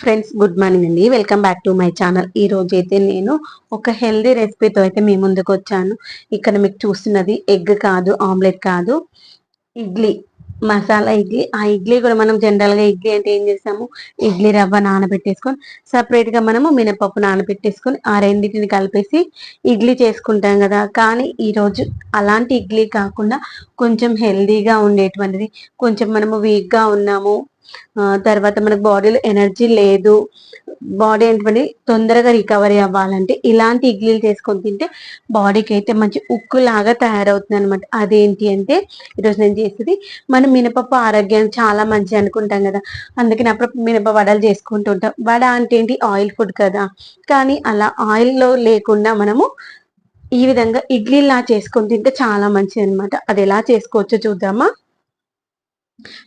Friends good morning అండి. Welcome back to my channel ఈ రోజు అయితే నేను ఒక హెల్దీ రెసిపీతో అయితే మీ ముందుకు వచ్చాను. ఇక్కడ మీకు చూస్తున్నది ఎగ్ కాదు ఆమ్లెట్ కాదు ఇడ్లీ. మసాలా ఇడ్లీ. ఆ ఇడ్లీ కూడా మనం జనరల్గా ఇడ్లీ అంటే ఏం చేస్తాము? ఇడ్లీ రవ్వ నానబెట్టేసుకొని సపరేట్గా మనము మినపప్పు నానబెట్టేసుకొని ఆ రెండింటిని కలిపేసి ఇడ్లీ చేసుకుంటాం కదా. కానీ ఈరోజు అలాంటి ఇడ్లీ కాకుండా కొంచెం హెల్దీగా ఉండేటువంటిది. కొంచెం మనము వీక్గా ఉన్నాము. తర్వాత మనకు బాడీలో ఎనర్జీ లేదు. బాడీ ఏంటంటే తొందరగా రికవరీ అవ్వాలంటే ఇలాంటి ఇడ్లీలు చేసుకొని తింటే బాడీకి అయితే మంచి ఉక్కు లాగా తయారవుతుంది అనమాట అదేంటి అంటే ఈరోజు నేను చేసేది మనం మినపప్పు ఆరోగ్యానికి చాలా మంచి అనుకుంటాం కదా. అందుకని అప్పుడు మినప వడలు చేసుకుంటూ ఉంటాం. వడ అంటే ఏంటి? ఆయిల్ ఫుడ్ కదా. కానీ అలా ఆయిల్లో లేకుండా మనము ఈ విధంగా ఇడ్లీలా చేసుకొని తింటే చాలా మంచిది అనమాట అది ఎలా చేసుకోవచ్చో చూద్దామా?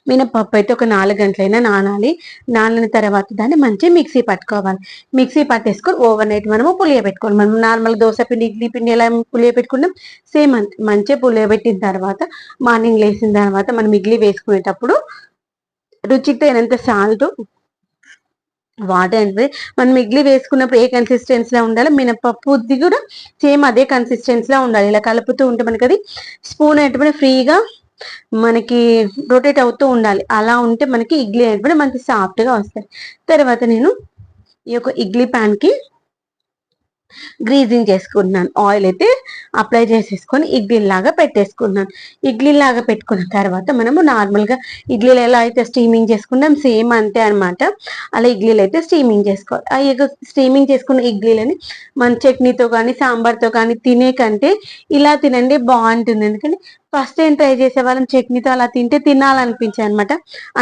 మినపప్పు అయితే ఒక నాలుగు గంటలైనా నానాలి. నానిన తర్వాత దాన్ని మంచిగా మిక్సీ పట్టుకోవాలి. మిక్సీ పట్టేసుకొని ఓవర్ నైట్ మనము పులియ పెట్టుకోవాలి. మనం నార్మల్ దోశ పిండి ఇడ్లీ పిండి ఎలా పులియబెట్టుకున్నాం సేమ్ అంతే మంచిగా పులియబెట్టిన తర్వాత మార్నింగ్ లేచిన తర్వాత మనం ఇడ్లీ వేసుకునేటప్పుడు రుచికి తగినంత సాల్ట్ వాటర్ అంటే మనం ఇడ్లీ వేసుకున్నప్పుడు ఏ కన్సిస్టెన్సీలో ఉండాలి మినపప్పుది కూడా సేమ్ అదే కన్సిస్టెన్సీలో ఉండాలి. ఇలా కలుపుతూ ఉంటే మనకి అది స్పూన్ అయితే ఫ్రీగా మనకి రొటేట్ అవుతూ ఉండాలి. అలా ఉంటే మనకి ఇడ్లీ అనేది మనకి సాఫ్ట్గా వస్తాయి. తర్వాత నేను ఈ యొక్క ఇడ్లీ ప్యాన్కి గ్రీజింగ్ చేసుకుంటున్నాను. ఆయిల్ అయితే అప్లై చేసేసుకొని ఇడ్లీ లాగా పెట్టేసుకున్నాను ఇడ్లీ లాగా పెట్టుకున్న తర్వాత మనము నార్మల్గా ఇడ్లీలు ఎలా అయితే స్టీమింగ్ చేసుకున్నాం సేమ్ అంతే అనమాట అలా ఇడ్లీలు అయితే స్టీమింగ్ చేసుకోవాలి. ఆ స్టీమింగ్ చేసుకున్న ఇడ్లీలని మన చట్నీతో కానీ సాంబార్తో కానీ తినే కంటే ఇలా తినండి బాగుంటుంది. ఎందుకంటే ఫస్ట్ టైం ట్రై చేసేవాళ్ళం? చట్నీతో అలా తింటే తినాలనిపించాయి అనమాట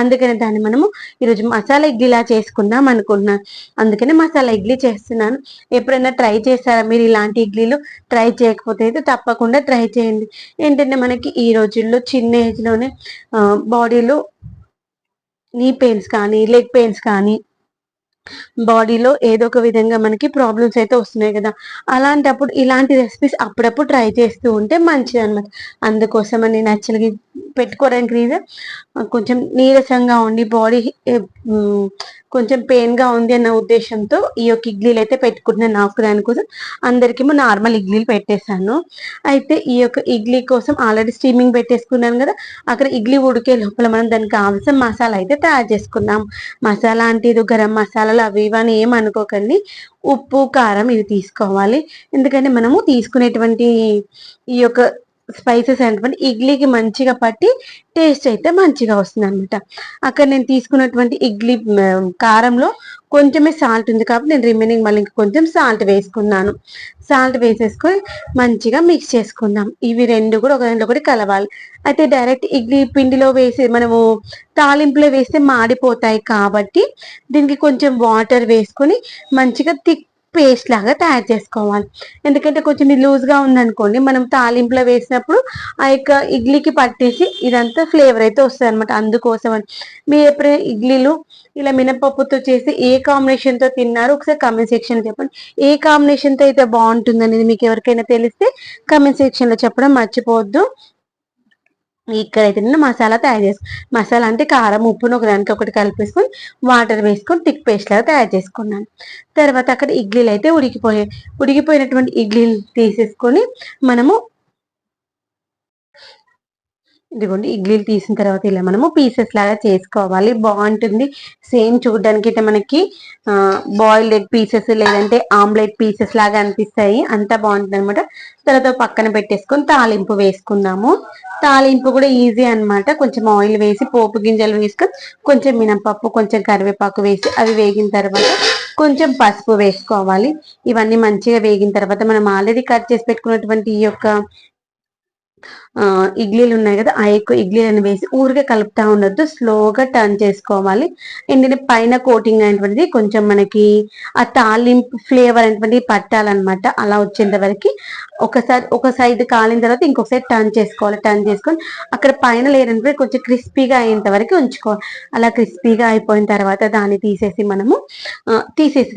అందుకని దాన్ని మనము ఈరోజు మసాలా ఇడ్లీలా చేసుకుందాం అనుకుంటున్నాను. అందుకనే మసాలా ఇడ్లీ చేస్తున్నాను. ఎప్పుడైనా ట్రై చేస్తారా మీరు ఇలాంటి ఇడ్లీలు ట్రై చేయకపోతే అయితే తప్పకుండా ట్రై చేయండి. ఏంటంటే మనకి ఈ రోజుల్లో చిన్న ఏజ్లోనే బాడీలో నీ పెయిన్స్ కానీ లెగ్ పెయిన్స్ కానీ బాడీలో ఏదో ఒక విధంగా మనకి ప్రాబ్లమ్స్ అయితే వస్తున్నాయి కదా. అలాంటప్పుడు ఇలాంటి రెసిపీస్ అప్పుడప్పుడు ట్రై చేస్తూ ఉంటే మంచిది అనమాట అందుకోసం నేను యాక్చువల్గా పెట్టుకోవడానికి రీజన్ కొంచెం నీరసంగా ఉండి బాడీ కొంచెం పెయిన్గా ఉంది అన్న ఉద్దేశంతో ఈ యొక్క ఇడ్లీలు అయితే పెట్టుకుంటున్నాను నాకు దానికోసం అందరికేమో నార్మల్ ఇడ్లీలు పెట్టేశాను. అయితే ఈ యొక్క ఇడ్లీ కోసం ఆల్రెడీ స్టీమింగ్ పెట్టేసుకున్నాను కదా. అక్కడ ఇడ్లీ ఉడికే లోపల మనం దానికి కావాల్సిన మసాలా అయితే తయారు చేసుకున్నాం. మసాలా అంటే ఇది గరం మసాలాలు అవి ఇవని ఏమనుకోకండి ఉప్పు కారం ఇవి తీసుకోవాలి. ఎందుకంటే మనము తీసుకునేటువంటి ఈ యొక్క స్పైసెస్ అనేటువంటి ఇడ్లీకి మంచిగా పట్టి టేస్ట్ అయితే మంచిగా వస్తుంది అనమాట అక్కడ నేను తీసుకున్నటువంటి ఇడ్లీ కారంలో కొంచెమే సాల్ట్ ఉంది కాబట్టి నేను రిమైనింగ్ మళ్ళీ కొంచెం సాల్ట్ వేసుకున్నాను. సాల్ట్ వేసేసుకొని మంచిగా మిక్స్ చేసుకుందాం. ఇవి రెండు కూడా ఒక దాంట్లో ఒకటి కలవాలి. అయితే డైరెక్ట్ ఇడ్లీ పిండిలో వేసి మనము తాలింపులో వేస్తే మాడిపోతాయి కాబట్టి దీనికి కొంచెం వాటర్ వేసుకొని మంచిగా థిక్ పేస్ట్ లాగా తయారు చేసుకోవాలి. ఎందుకంటే కొంచెం లూజ్గా ఉందనుకోండి మనం తాలింపులో వేసినప్పుడు ఆ యొక్క ఇడ్లీకి పట్టేసి ఇదంతా ఫ్లేవర్ అయితే వస్తుంది అనమాట అందుకోసం అని మీరు ఎప్పుడైనా ఇడ్లీలు ఇలా మినపప్పుతో చేసి ఏ కాంబినేషన్తో తిన్నారు ఒకసారి కామెంట్ సెక్షన్ చెప్పండి. ఏ కాంబినేషన్తో అయితే బాగుంటుంది అనేది మీకు ఎవరికైనా తెలిస్తే కామెంట్ సెక్షన్లో చెప్పడం మర్చిపోవద్దు. ఇక్కడైతే నేను మసాలా తయారు చేసుకు మసాలా అంటే కారం ఉప్పును ఒకదానికి ఒకటి కలిపేసుకొని వాటర్ వేసుకొని థిక్ పేస్ట్ లాగా తయారు చేసుకున్నాను. తర్వాత అక్కడ ఇడ్లీలు అయితే ఉడికిపోయాయి ఉడికిపోయినటువంటి ఇడ్లీలు తీసేసుకొని మనము ఇదిగోండి ఇడ్లీలు తీసిన తర్వాత ఇలా మనము పీసెస్ లాగా చేసుకోవాలి. బాగుంటుంది. సేమ్ చూడడానికి అయితే మనకి బాయిల్డ్ ఎగ్ పీసెస్ లేదంటే ఆమ్లెట్ పీసెస్ లాగా అనిపిస్తాయి. అంతా బాగుంటుంది అనమాట తర్వాత పక్కన పెట్టేసుకొని తాలింపు వేసుకుందాము. తాలింపు కూడా ఈజీ అనమాట కొంచెం ఆయిల్ వేసి పోపు గింజలు వేసుకొని కొంచెం మినపప్పు కొంచెం కరివేపాకు వేసి అవి వేగిన తర్వాత కొంచెం పసుపు వేసుకోవాలి. ఇవన్నీ మంచిగా వేగిన తర్వాత మనం ఆల్రెడీ కట్ చేసి పెట్టుకున్నటువంటి ఈ యొక్క ఇడ్లీలు ఉన్నాయి కదా ఆ ఎక్కువ ఇడ్లీలను వేసి ఊరికే కలుపుతా ఉండొద్దు స్లోగా టర్న్ చేసుకోవాలి. ఏంటంటే పైన కోటింగ్ అయినటువంటిది కొంచెం మనకి ఆ తాలింపు ఫ్లేవర్ అనేటువంటిది పట్టాలన్నమాట అలా వచ్చేంత వరకు. ఒకసారి ఒక సైడ్ కాలిన తర్వాత ఇంకొక సైడ్ టర్న్ చేసుకోవాలి టర్న్ చేసుకొని అక్కడ పైన లేదంటే కొంచెం క్రిస్పీగా అయ్యేంత వరకు ఉంచుకోవాలి అలా క్రిస్పీగా అయిపోయిన తర్వాత దాన్ని తీసేసి మనము తీసేసి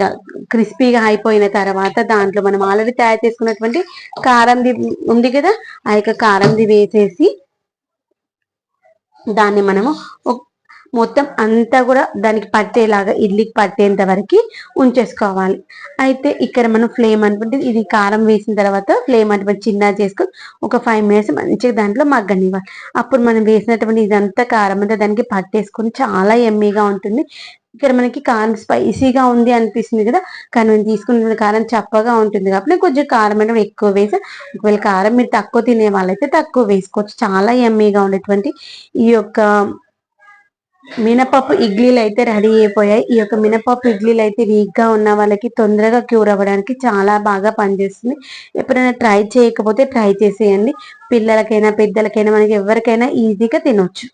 క్రిస్పీగా అయిపోయిన తర్వాత దాంట్లో మనం ఆల్రెడీ తయారు చేసుకున్నటువంటి కారంది ఉంది కదా ఆ యొక్క కారంది వేసేసి దాన్ని మనము మొత్తం అంతా కూడా దానికి పట్టేలాగా ఇడ్లీకి పట్టేంత వరకు ఉంచేసుకోవాలి. అయితే ఇక్కడ మనం ఫ్లేమ్ అనుకుంటే ఇది కారం వేసిన తర్వాత ఫ్లేమ్ అనుకుంటే చిన్న చేసుకొని ఒక ఫైవ్ మినిట్స్ మంచిగా దాంట్లో మగ్గనివ్వాలి. అప్పుడు మనం వేసినటువంటి ఇదంతా కారం అంతా దానికి పట్టేసుకొని చాలా ఎమ్మీగా ఉంటుంది. ఇక్కడ మనకి కారం స్పైసీగా ఉంది అనిపిస్తుంది కదా. కానీ మనం తీసుకున్న కారం చప్పగా ఉంటుంది కాబట్టి కొంచెం కారం అనేది ఎక్కువ వేసి. ఒకవేళ కారం మీరు తక్కువ తినే వాళ్ళైతే తక్కువ వేసుకోవచ్చు. చాలా ఎమ్మీగా ఉండేటువంటి ఈ యొక్క మినపప్పు ఇడ్లీలు అయితే రెడీ అయిపోయాయి. ఈ యొక్క మినపప్పు ఇడ్లీలు అయితే వీక్గా ఉన్న వాళ్ళకి తొందరగా క్యూర్ అవ్వడానికి చాలా బాగా పనిచేస్తుంది. ఎప్పుడైనా ట్రై చేయకపోతే ట్రై చేసేయండి. పిల్లలకైనా పెద్దలకైనా మనకి ఎవరికైనా ఈజీగా తినొచ్చు.